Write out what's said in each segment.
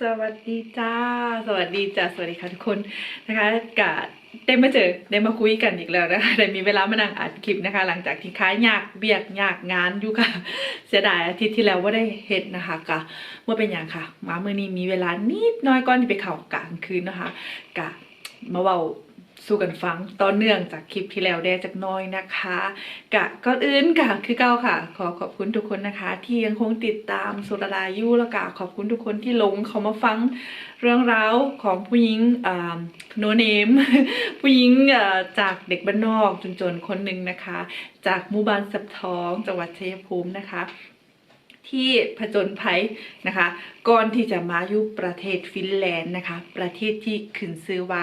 สวัสดีจ้า สวัสดีจ้า สวัสดีค่ะทุกคนนะคะกะได้มาเจอได้มาคุยกันอีกแล้วนะคะได้มีเวลามานั่งอัดคลิปนะคะ หลังจากที่ค้ายยากเบียกยากงานอยู่ค่ะ เสียดายอาทิตย์ที่แล้วว่าได้เห็นนะคะกะเมื่อเป็นอย่างค่ะ มาเมื่อนี้มีเวลานิดน้อยก่อนที่ไปเข่ากลางคืนนะคะกะมาเว้า สู้กันฟังต่อเนื่องจากคลิปที่แล้วได้จากน้อยนะคะกะก่อนอื่นค่ะคือเก้าค่ะ ขอขอบคุณทุกคนนะคะ ที่ยังคงติดตามสุรดายุแล้วก็ขอบคุณทุกคนที่ลงเขามาฟังเรื่องราวของผู้หญิงโนเนมผู้หญิงจากเด็กบ้านนอกจนๆคนหนึ่งนะคะ จากหมู่บ้านสับท้องจังหวัดชัยภูมินะคะ ที่ผจญภัยนะคะ ก่อนที่จะมาอยู่ประเทศฟินแลนด์นะคะ ประเทศที่ขึ้นชื่อว่า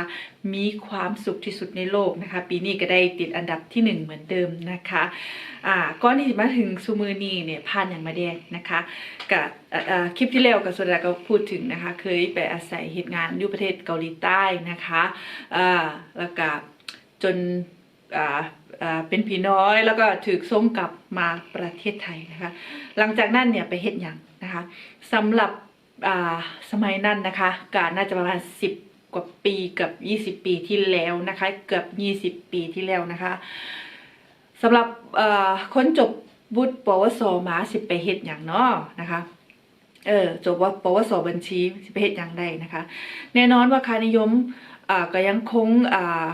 มีความสุขที่สุดในโลกนะคะ ปีนี้ก็ได้ติดอันดับที่หนึ่งเหมือนเดิมนะคะอ่าก่อนที่จะมาถึงซูมือนีเนี่ยผ่านอย่างมาแดงนะคะกับคลิปที่แล้วกับสุดาก็พูดถึงนะคะ เคยไปอาศัยเหตุงานอยู่ประเทศเกาหลีใต้นะคะอ่าแล้วก็จนอ่า เป็นผีน้อยแล้วก็ถูกส่งกลับมาประเทศไทยนะคะ หลังจากนั้นเนี่ยไปเฮ็ดหยังนะคะสำหรับสมัยนั้นนะคะก็น่าจะประมาณ 10 กว่าปีเกือบ20 ปีที่แล้วนะคะเกือบ20 ปีที่แล้วนะคะสำหรับคนจบวุฒิปวสมาสิไปเฮ็ดหยังเนาะนะคะเออจบว่าปวสบัญชีสิไปเฮ็ดหยังได้นะคะ แน่นอนว่าค่านิยมอ่าก็ยังคงอ่า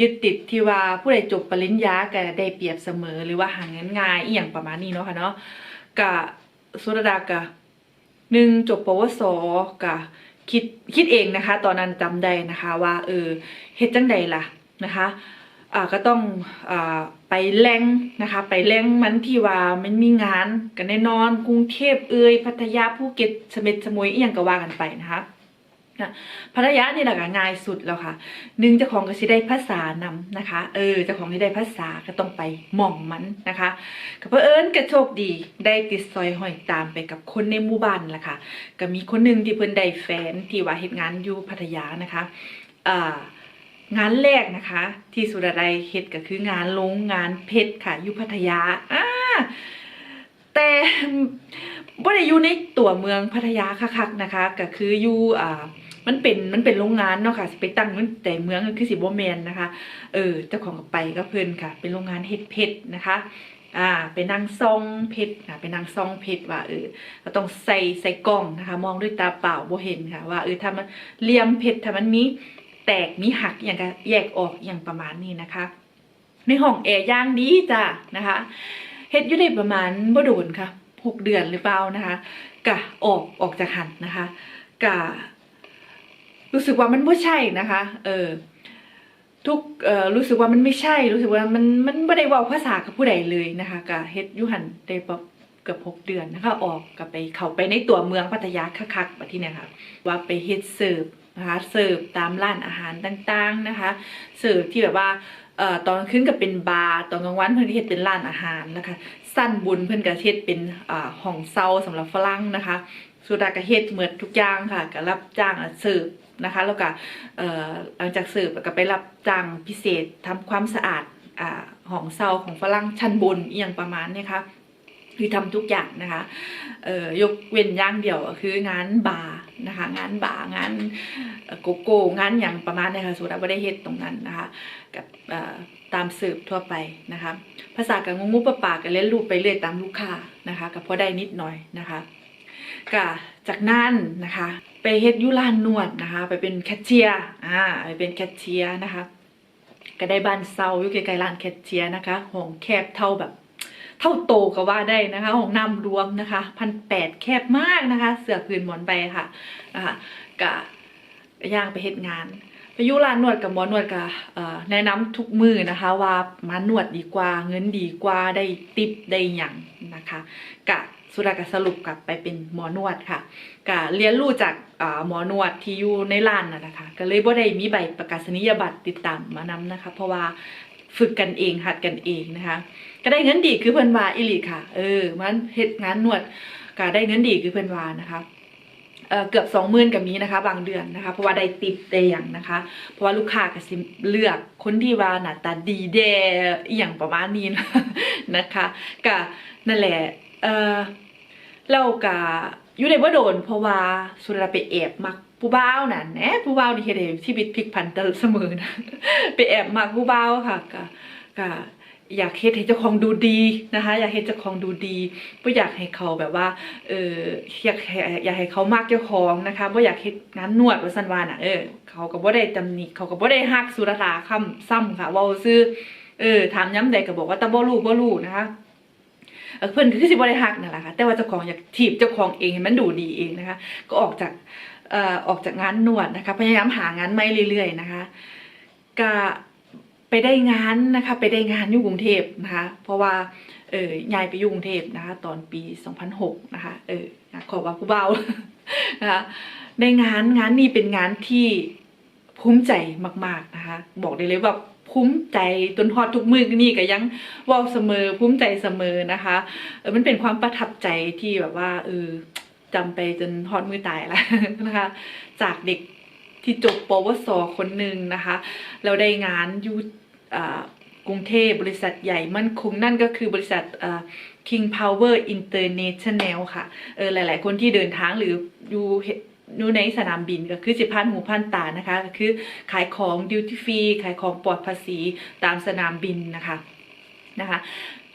ยึดติดที่ว่าผู้ใดจบปริญญาก็ได้เปรียบเสมอหรือว่าหาเงินง่ายอีหยังประมาณนี้เนาะค่ะเนาะกะสุรดากะหนึ่งจบปวสกะคิดคิดเองนะคะ ตอนนั้นจำได้นะคะว่าเออเฮ็ดจังใดล่ะนะคะอ่าก็ต้องอ่าไปแรงนะคะ ไปแรงมันที่ว่ามันมีงานกันแน่นอนกรุงเทพเอ่ยพัทยาภูเก็ตสม็ดสมุยอีหยังก็ว่ากันไปนะคะ นะพัทยานี่แหละก็ง่ายสุดแล้วค่ะหนึ่งเจ้าของก็สิได้ภาษานำนะคะ เออเจ้าของที่ได้ภาษาก็ต้องไปหม่องมันนะคะก็เพอเอิญก็โชคดีได้ติดซอยห้อยตามไปกับคนในหมู่บ้านล่ะค่ะก็มีคนหนึ่งที่เพิ่นได้แฟนที่ว่าเฮ็ดงานอยู่พัทยานะคะอ่างานแรกนะคะ ที่สุรไดเฮ็ดก็คืองานโรงงานเพชรค่ะอยู่พัทยาอ่าแต่บ่ได้อยู่ในตัวเมืองพัทยาคักๆนะคะ ก็คืออยู่อ่า มันเป็นมันเป็นโรงงานเนาะค่ะสิไปตั้งมันแต่เมืองก็คือสิบ่แมนนะคะ เออเจ้าของก็ไปก็เพิ่นค่ะ เป็นโรงงานเฮ็ดเพชรนะคะอ่าไปนั่งซองเพชรค่ะไปนั่งซองเพชรว่าเออเราต้องใส่ใส่กล้องนะคะ มองด้วยตาเปล่าบ่เห็นค่ะ ว่าเออถ้ามันเลี่ยมเพชรถ้ามันมีแตกมีหักอย่างก็แยกออกอย่างประมาณนี้นะคะ ในห้องแอร์ย่างดีจ้ะนะคะเฮ็ดอยู่ได้ประมาณบ่โดนค่ะหกเดือนหรือเปล่านะคะกะออกออกจากหันนะคะกะ รู้สึกว่ามันบ่ใช่นะคะ เออ ทุกเอ่อรู้สึกว่ามันไม่ใช่ รู้สึกว่ามันมันไม่ได้เว้าภาษากับผู้ใดเลยนะคะก็เฮ็ดยูหันได้ประเกือบหกเดือนนะคะ ออกก็ไปเขาไปในตัวเมืองพัทยาคักๆแบบที่เนี่ยค่ะ ว่าไปเฮ็ดเสิร์ฟนะคะเสิร์ฟตามร้านอาหารต่างๆนะคะ เสิร์ฟที่แบบว่าเอ่อตอนขึ้นก็เป็นบาร์ตอนกลางวันเพิ่อนเฮ็ดเป็นร้านอาหารนะคะ สั้นบุญเพิ่อนก็เฮ็ดเป็นอ่าห้องเซาสำหรับฝรั่งนะคะสุดาก็เฮ็ดเหมือนทุกอย่างค่ะก็รับจ้างเสิร์ฟ นะคะแล้วก็หลังจากสิร์ฟก็ไปรับจ้างพิเศษทำความสะอาดอห้องเซาของฝรั่งชั้นบนอย่างประมาณเนี้ค่ะคือทำทุกอย่างนะคะยกเว้นย่างเดียวคืองานบาร์นะคะ งานบาร์งานโกโก้งานอย่างประมาณเนี้ค่ะสุดาบ่ได้เฮ็ดตรงนั้นนะคะกับตามสืบทั่วไปนะคะ ภาษากับงงูปะปากันเล่นรูปไปเรื่อยตามลูกค้านะคะกับพอได้นิดหน่อยนะคะ ก็จากนั้นนะคะ ไปเฮ็ดยุลานนวดนะคะ ไปเป็นแคชเชียร์อ่าไปเป็นแคชเชียร์นะคะ ก็ได้บ้านเซาอยู่ไกลๆร้านแคชเชียร์นะคะห้องแคบเท่าแบบ เท่าโตก็ว่าได้นะคะห้องน้ำรวมนะคะพันแปดแคบมากนะคะ เสือผืนหมอนใบค่ะนะคะก็ย่างไปเฮ็ดงานไปยุร้านนวดกับหมอนวดกับแนะนำทุกมือนะคะ ว่ามานวดดีกว่าเงินดีกว่าได้ติปได้หยัง นะคะกะสุดากะสรุปกลับไปเป็นหมอนวดค่ะกะเรียนรู้จากหมอนวดที่อยู่ในร้านน่ะนะคะ ก็เลยบ่ได้มีใบประกาศนียบัตรติดตามมานำนะคะ เพราะว่าฝึกกันเองหัดกันเองนะคะ ก็ได้เงินดีคือเพิ่นว่าอิลิค่ะ เออ มันเฮ็ดงานนวดก็ได้เงินดีคือเพิ่นว่านะคะ เกือบสองหมื่นกับมีนะคะ บางเดือนนะคะ เพราะว่าได้ติปได้อย่างนะคะ เพราะว่าลูกค้าก็สิเลือกคนที่ว่าหน้าตาดีแดอย่างประมาณนี้นะนะคะก็นั่นแหละเออเราก็อยู่ในบ่าโดน เพราะว่าสุดาไปแอบมักผู้บ่าวนั่นแหนผู้บ่าวนี่เฮ็ดให้ชีวิตพลิกผันตลอดเสมอนะไปแอบมักผู้บ่าวค่ะก็ก็ อยากเฮ็ดให้เจ้าของดูดีนะคะ อยากเฮ็ดเจ้าของดูดีบ่อยากให้เขาแบบว่าเอออยากอยากให้เขามักเจ้าของนะคะบ่อยากเฮ็ดงานนวดว่าซั่นว่าน่ะเออเขาก็บ่ได้ตำหนิเขาก็บ่ได้ฮักสุรตาคำซ้ำค่ะเว้าซื่อเออถามย้ำใดก็บอกว่าต่บ่รู้บ่รู้นะคะเพื่อนคือสิบริหักนั่นแหละค่ะแต่ว่าเจ้าของอยากถีบเจ้าของเองให้มันดูดีเองนะคะ ก็ออกจากออกจากงานนวดนะคะ พยายามหางานใหม่เรื่อยๆนะคะก็ ไปได้งานนะคะ ไปได้งานอยู่กรุงเทพนะคะ เพราะว่าเออยายไปอยู่กรุงเทพนะคะ ตอนปี 2006 นะคะ เออขอว่าผู้เบานะคะได้งานงานนี้เป็นงานที่ภูมิใจมาก ๆนะคะ บอกได้เลยว่าภูมิใจจนฮอดทุกมือนี่ก็ยังว่าเสมอภูมิใจเสมอนะคะเออมันเป็นความประทับใจที่แบบว่าเออจำไปจนฮอดมือตายแล้วนะคะ จากเด็ก ที่จบปวสคนหนึ่งนะคะเราได้งานอยู่กรุงเทพบริษัทใหญ่มั่นคงนั่นก็คือบริษัท King Power International ค่ะเออหลาย ๆ คนที่เดินทางหรืออยู่เฮอยู่ในสนามบินก็คือสิพันหูพันตานะคะก็คือขายของดิวตี้ฟรีขายของปลอดภาษีตามสนามบินนะคะนะคะ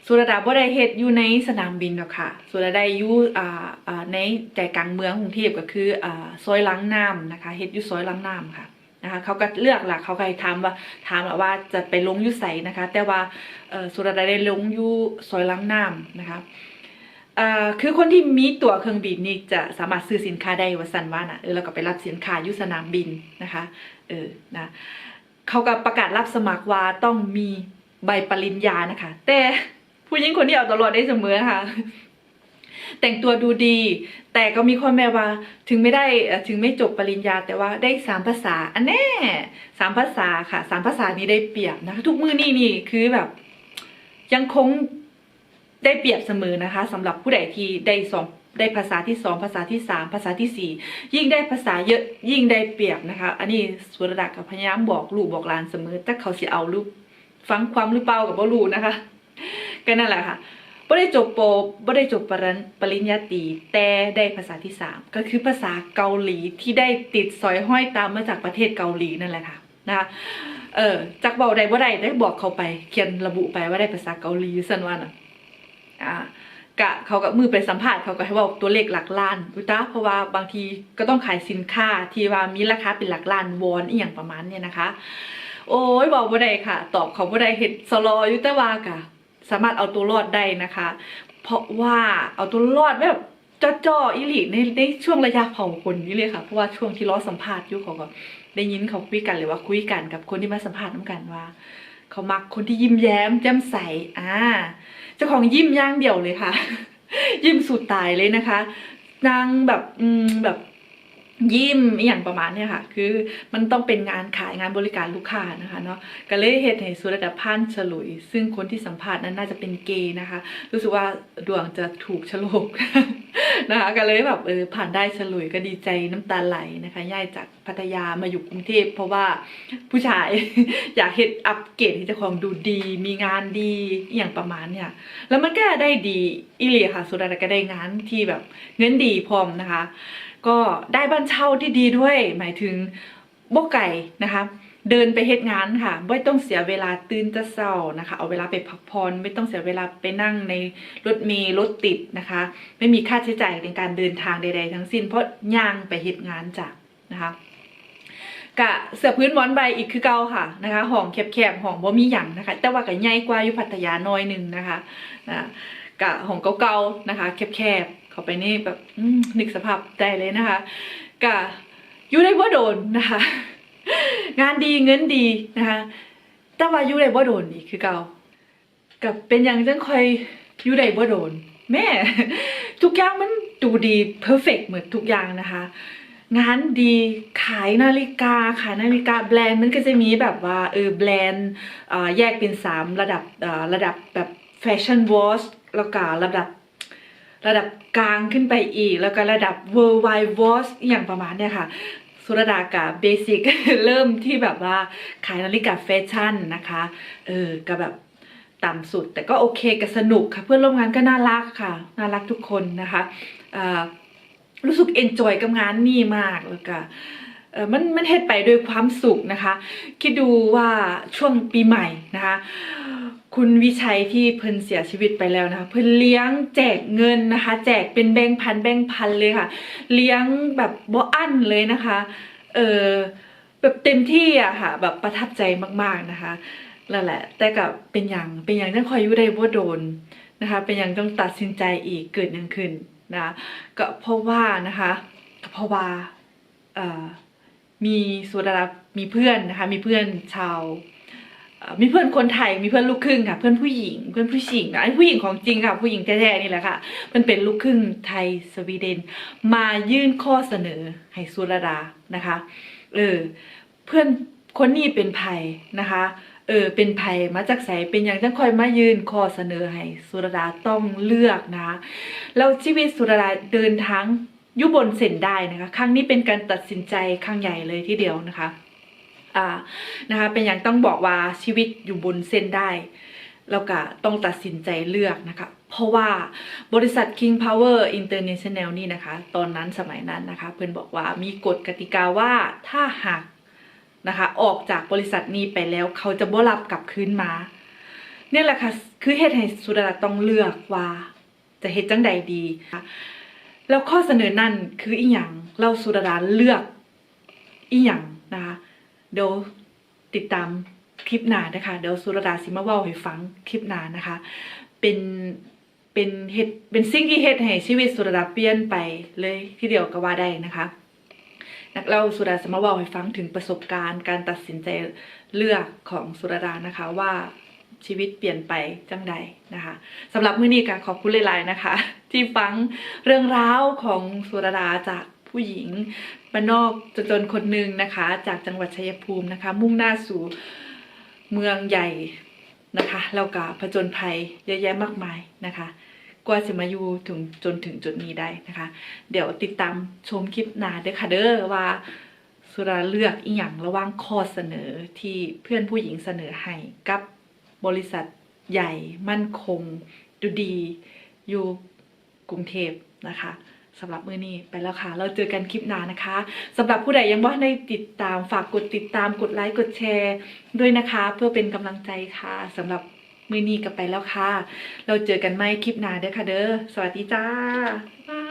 สุรดาบ่ได้เฮ็ดอยู่ในสนามบินหรอกค่ะ สุรดาอยู่อ่าอ่าในใจกลางเมืองกรุงเทพก็คืออ่าซอยล้างน้ำนะคะเฮ็ดอยู่ซอยล้างน้ำค่ะนะคะเขาก็เลือกล่ะเขาก็ให้ถามว่าถามว่าจะไปลงอยู่ไสนะคะ แต่ว่าเอ่อสุรดาได้ลงอยู่ซอยล้างน้ำนะคะคือคนที่มีตั๋วเครื่องบินนี่จะสามารถซื้อสินค้าได้ว่าซั่นว่าน่ะเออแล้วก็ไปรับสินค้ายู่สนามบินนะคะเออนะเขาก็ประกาศรับสมัครว่าต้องมีใบปริญญานะคะ แต่ ผู้หญิงคนนี้เอาตลอดได้เสมอค่ะ แต่งตัวดูดี แต่ก็มีข้อแม้ว่า ถึงไม่ได้ถึงไม่จบปริญญา แต่ว่าได้สามภาษาอันแน่สามภาษาค่ะสามภาษานี้ได้เปรียบนะคะ ทุกมือนี่นี่คือแบบ ยังคงได้เปรียบเสมอนะคะสำหรับผู้ใดที่ได้สองได้ภาษาที่สองภาษาที่สามภาษาที่สี่ยิ่งได้ภาษาเยอะยิ่งได้เปรียบนะคะ อันนี้สุรดักกับพยายามบอกลูกบอกหลานเสมอแต่เขาเสิเอาลูกฟังความหรือเปล่ากับบ่รู้นะคะ ก็นั่นแหละค่ะบ่ได้จบโปรบ่ได้จบปริญปริญญาตรีแต่ได้ภาษาที่สามก็คือภาษาเกาหลีที่ได้ติดสอยห้อยตามมาจากประเทศเกาหลีนั่นแหละค่ะนะคะเออจากเบาใดบ่ได้ได้บอกเขาไป เขียนระบุไปว่าได้ภาษาเกาหลีสันว่าน่ะอ่ากะเขาก็มือไปสัมภาษณ์เขาก็ให้ว่าตัวเลขหลักล้านอุตาเพราะว่าบางทีก็ต้องขายสินค้าที่ว่ามีราคาเป็นหลักล้านวอนอีหยังประมาณเนี้ยนะคะ โอ้ยบอกบ่ได้ค่ะ ตอบเขาบ่ได้เฮ็ดสลออยู่แต่ว่ากะ สามารถเอาตัวรอดได้นะคะ เพราะว่าเอาตัวรอดแบบจ้อๆอีหลีในในช่วงระยะเผาคนนี้เลยค่ะ เพราะว่าช่วงที่รอสัมภาษณ์อยู่เขาก็ได้ยินเขาคุยกันเลยว่าคุยกันกับคนที่มาสัมภาษณ์น้ำกันว่า เขามักคนที่ยิ้มแย้มแจ่มใสอ่าเจ้าของยิ้มย่างเดี่ยวเลยค่ะ ยิ้มสุดตายเลยนะคะนางแบบอืมแบบ ยิ้มอย่างประมาณเนี้ยค่ะ คือมันต้องเป็นงานขายงานบริการลูกค้านะคะเนาะก็เลยเหตุให้สุรดาพันฉลุย ซึ่งคนที่สัมภาษณ์นั้นน่าจะเป็นเกย์นะคะ รู้สึกว่าดวงจะถูกฉลกนะคะก็เลยแบบเออผ่านได้ฉลุยก็ดีใจน้ำตาไหลนะคะย้ายจากพัทยามาอยู่กรุงเทพเพราะว่าผู้ชาย อยากเฮ็ดอัปเกรดให้เจ้าของดูดี มีงานดีอย่างประมาณเนี่ยแล้วมันก็ได้ดีอีหลีค่ะสุดาก็ได้งานที่แบบเงินดีพร้อมนะคะ ก็ได้บ้านเช่าที่ดีด้วย หมายถึงบ่ไก่นะคะ เดินไปเฮ็ดงานค่ะ ไม่ต้องเสียเวลาตื่นแต่เช้านะคะ เอาเวลาไปพักผ่อนไม่ต้องเสียเวลาไปนั่งในรถเมล์รถติดนะคะ ไม่มีค่าใช้จ่ายในการเดินทางใด ๆ ทั้งสิ้น เพราะย่างไปเฮ็ดงานจ้ะนะคะกะเสื้อพื้นหมอนใบอีกคือเก่าค่ะนะคะห้องแคบๆห้องบ่มีหยังนะคะ แต่ว่าก็ใหญ่กว่าอยู่พัทยาน้อยหนึงนะคะนะกะห้องเก่าๆนะคะ แคบๆ เข้าไปนี่แบบนึกสภาพได้เลยนะคะกะอยู่ได้บ่โดนนะคะ งานดีเงินดีนะคะแต่ว่าอยู่ได้บ่โดนอีกคือเก่ากับเป็นอย่างจังคอยอยู่ได้บ่โดน แม่ ทุกอย่างมันดูดีเพอร์เฟกเหมือนทุกอย่างนะคะ งานดีขายนาฬิกาขายนาฬิกาแบรนด์มันก็จะมีแบบว่าเออแบรนด์แยกเป็นสามระดับระดับแบบแฟชั่นวอชแล้วก็ระดับ ระดับกลางขึ้นไปอีก แล้วก็ระดับ worldwide watch อย่างประมาณเนี่ยค่ะสุรดากับเบสิกเริ่มที่แบบว่าขายนาฬิกาแฟชั่นนะคะเออก็แบบต่ำสุด แต่ก็โอเคก็สนุกค่ะ เพื่อนร่วมงานก็น่ารักค่ะ น่ารักทุกคนนะคะรู้สึกเอนจอยกับงานนี่มากแล้วก็มันมันเฮ็ดไปด้วยความสุขนะคะ คิดดูว่าช่วงปีใหม่นะคะ คุณวิชัยที่เพิ่นเสียชีวิตไปแล้วนะคะ เพิ่นเลี้ยงแจกเงินนะคะ แจกเป็นแบงค์พันแบงค์พันเลยค่ะ เลี้ยงแบบบ่อั้นเลยนะคะ เออแบบเต็มที่อะค่ะ แบบประทับใจมากๆนะคะนั่นแหละ แต่กับเป็นอย่างเป็นอย่างต้องคอยอยู่ได้บ่าโดนนะคะ เป็นอย่างต้องตัดสินใจอีกเกิดยังขึ้นนะะก็เพราะว่านะคะก็เพราะว่าเอ่อมีสุดารับมีเพื่อนนะคะ มีเพื่อนชาว มีเพื่อนคนไทยมีเพื่อนลูกครึ่งค่ะ เพื่อนผู้หญิง เพื่อนผู้หญิงนะผู้หญิงของจริงค่ะ ผู้หญิงแท้ๆนี่แหละค่ะมันเป็นลูกครึ่งไทยสวีเดน มายื่นข้อเสนอให้สุรดานะคะเออเพื่อนคนนี้เป็นไผ่นะคะเออเป็นไผ่มาจากไสเป็นอย่างจังคอยมายื่นข้อเสนอให้สุรดาต้องเลือกนะคะแล้วชีวิตสุรดาเดินทางยู่บนเส้นได้นะคะ ครั้งนี้เป็นการตัดสินใจครั้งใหญ่เลยทีเดียวนะคะ อ่านะคะเป็นอย่างต้องบอกว่าชีวิตอยู่บนเส้นได้แล้วก็ต้องตัดสินใจเลือกนะคะ เพราะว่าบริษัท King Power International นี่นะคะ ตอนนั้นสมัยนั้นนะคะ เพื่อนบอกว่ามีกฎกติกาว่าถ้าหากนะคะออกจากบริษัทนี้ไปแล้วเขาจะบ่รับกลับคืนมา เนี่ยแหละค่ะ คือเหตุให้สุดาต้องเลือกว่าจะเฮ็ดจังใดดีค่ะแล้วข้อเสนอนั่นคืออีหยังเราสุดาเลือกอีหยังนะคะ เดี๋ยวติดตามคลิปหน้านะคะ เดี๋ยวสุรดาสิมาเว้าให้ฟังคลิปหน้านะคะ เป็นเป็นเฮ็ดเป็นสิ่งที่เฮ็ดให้ชีวิตสุรดาเปลี่ยนไปเลยทีเดียวก็ว่าได้นะคะนักเล่าสุรดาจะมาว้าให้ฟังถึงประสบการณ์ การตัดสินใจเลือกของสุรดานะคะว่าชีวิตเปลี่ยนไปจังใดนะคะสำหรับมื้อนี้ก็ขอบคุณหลายๆนะคะ ที่ฟังเรื่องราวของสุรดาจาก ผู้หญิงบ้านนอกจนจนคนหนึ่งนะคะ จากจังหวัดชัยภูมินะคะ มุ่งหน้าสู่เมืองใหญ่นะคะแล้วก็ผจญภัยเยอะแยะมากมายนะคะกว่าจะมาอยู่ถึงจนถึงจุดนี้ได้นะคะ เดี๋ยวติดตามชมคลิปหน้าเด้อค่ะเด้อว่าสุราเลือกอีหยังระหว่างข้อเสนอที่เพื่อนผู้หญิงเสนอให้กับบริษัทใหญ่มั่นคงดูดีอยู่กรุงเทพนะคะ สำหรับมือนี้ไปแล้วค่ะ เราเจอกันคลิปหน้านะคะสำหรับผู้ใดยังว่าได้ติดตามฝากกดติดตามกดไลค์กดแชร์ ด้วยนะคะ เพื่อเป็นกำลังใจค่ะสำหรับมือนี้กับไปแล้วค่ะ เราเจอกันใหม่คลิปหน้าเด้อค่ะเด้อสวัสดีจ้าบ๊า